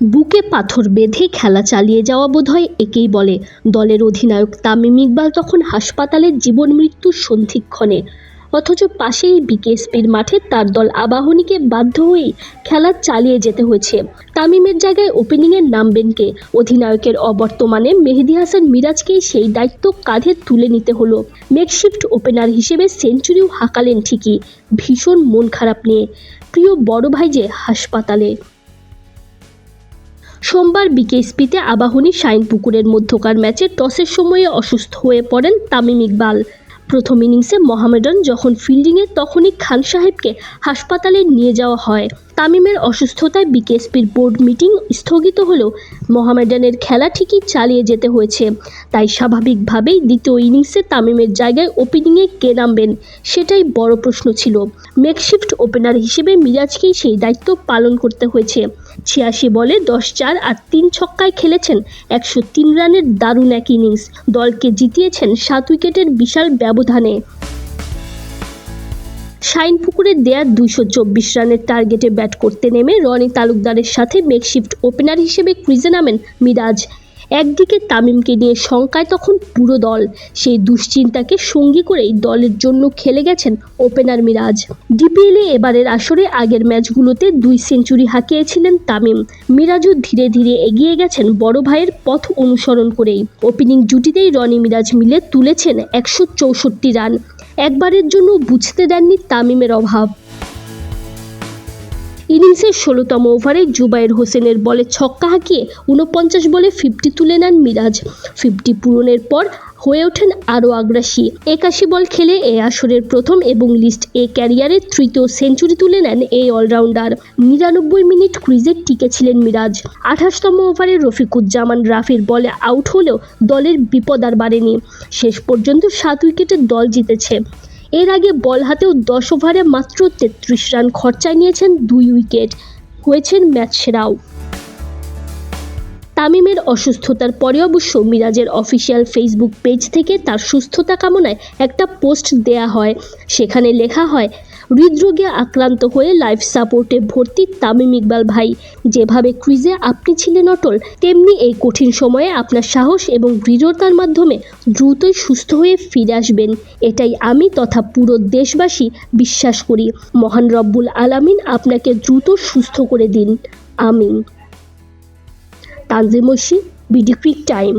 বুকে পাথর বেঁধে খেলা চালিয়ে যাওয়া বোধহয় একেই বলে। দলের অধিনায়ক তামিম ইকবাল তখন হাসপাতালের জীবন মৃত্যুর সন্ধিক্ষণে। অথচ পাশেই বিকেএসপির মাঠে তার দল আবাহনীকে বাধ্য হয়েই খেলা চালিয়ে যেতে হয়েছে। তামিমের জায়গায় ওপেনিংয়ে নামবেন কে? অধিনায়কের অবর্তমানে মেহেদি হাসান মিরাজকেই সেই দায়িত্ব কাঁধে তুলে নিতে হলো। মেকশিফট ওপেনার হিসেবে সেঞ্চুরিও হাঁকালেন ঠিকই। ভীষণ মন খারাপ নিয়ে। প্রিয় বড় ভাই যে হাসপাতালে। সোমবার বিকেএসপিতে আবাহনী শাইন পুকুরের মধ্যকার ম্যাচে টসের সময়ে অসুস্থ হয়ে পড়েন তামিম ইকবাল। প্রথম ইনিংসে মোহামেডান যখন ফিল্ডিংয়ে তখনই খান সাহেবকে হাসপাতালে নিয়ে যাওয়া হয়। তামিমের অসুস্থতায় বিকেএসপির বোর্ড মিটিং স্থগিত হলেও মোহামেডানের খেলা ঠিকই চালিয়ে যেতে হয়েছে। তাই স্বাভাবিকভাবেই দ্বিতীয় ইনিংসে তামিমের জায়গায় ওপেনিংয়ে কে নামবেন সেটাই বড় প্রশ্ন ছিল। মেকশিফট ওপেনার হিসেবে মিরাজকেই সেই দায়িত্ব পালন করতে হয়েছে। ছিয়াশি বলে দশ চার আর তিন ছক্কায় খেলেছেন একশো তিন রানের দারুণ এক ইনিংস। দলকে জিতিয়েছেন সাত উইকেটের বিশাল ব্যবধানে। শাইনপুকুরের দেয়া দুইশো চব্বিশ রানের টার্গেটে ব্যাট করতে নেমে রনি তালুকদারের সাথে মেকশিফট ওপেনার হিসেবে ক্রিজে নামেন মিরাজ। একদিকে তামিমকে নিয়ে শঙ্কায় তখন পুরো দল। সেই দুশ্চিন্তাকে সঙ্গী করেই দলের জন্য খেলে গেছেন ওপেনার মিরাজ। ডিপিএলে এবারের আসরে আগের ম্যাচগুলোতে দুই সেঞ্চুরি হাঁকিয়েছিলেন তামিম। মিরাজও ধীরে ধীরে এগিয়ে গেছেন বড় ভাইয়ের পথ অনুসরণ করেই। ওপেনিং জুটিতেই রনি মিরাজ মিলে তুলেছেন একশো চৌষট্টি রান। একবারের জন্য বুঝতে দেননি তামিমের অভাব। ইনিংসের ষোলোতম ওভারে জুবাইর হোসেনের বলে ছক্কা হাঁকিয়ে উনপঞ্চাশ বলে ফিফটি তুলে নেন মিরাজ। ফিফটি পূরণের পর হয়ে ওঠেন আরও আগ্রাসী। একাশি বল খেলে এ আসরের প্রথম এবং লিস্ট এ ক্যারিয়ারের তৃতীয় সেঞ্চুরি তুলে নেন এই অলরাউন্ডার। নিরানব্বই মিনিট ক্রিজে টিকেছিলেন মিরাজ। আঠাশতম ওভারে রফিকুজ্জামান রাফির বলে আউট হলেও দলের বিপদ আর বাড়েনি। শেষ পর্যন্ত সাত উইকেটে দল জিতেছে। এর আগে বল হাতেও দশ ওভারে মাত্র তেত্রিশ রান খরচায় নিয়েছেন দুই উইকেট। হয়েছেন ম্যাচ সেরাও। তামিমের অসুস্থতার পরে অবশ্য মিরাজের অফিসিয়াল ফেসবুক পেজ থেকে তার সুস্থতা কামনায় একটা পোস্ট দেয়া হয়। সেখানে লেখা হয় হৃদরোগে আক্রান্ত হয়ে লাইফ সাপোর্টে ভর্তি তামিম ইকবাল ভাই। যেভাবে ক্রিজে আপনি ছিলেন অটল, তেমনি এই কঠিন সময়ে আপনার সাহস এবং দৃঢ়তার মাধ্যমে দ্রুতই সুস্থ হয়ে ফিরে আসবেন। এটাই আমি তথা পুরো দেশবাসী বিশ্বাস করি। মহান রব্বুল আলামিন আপনাকে দ্রুত সুস্থ করে দিন। আমিন। Tanzim Oishi BD Crick Time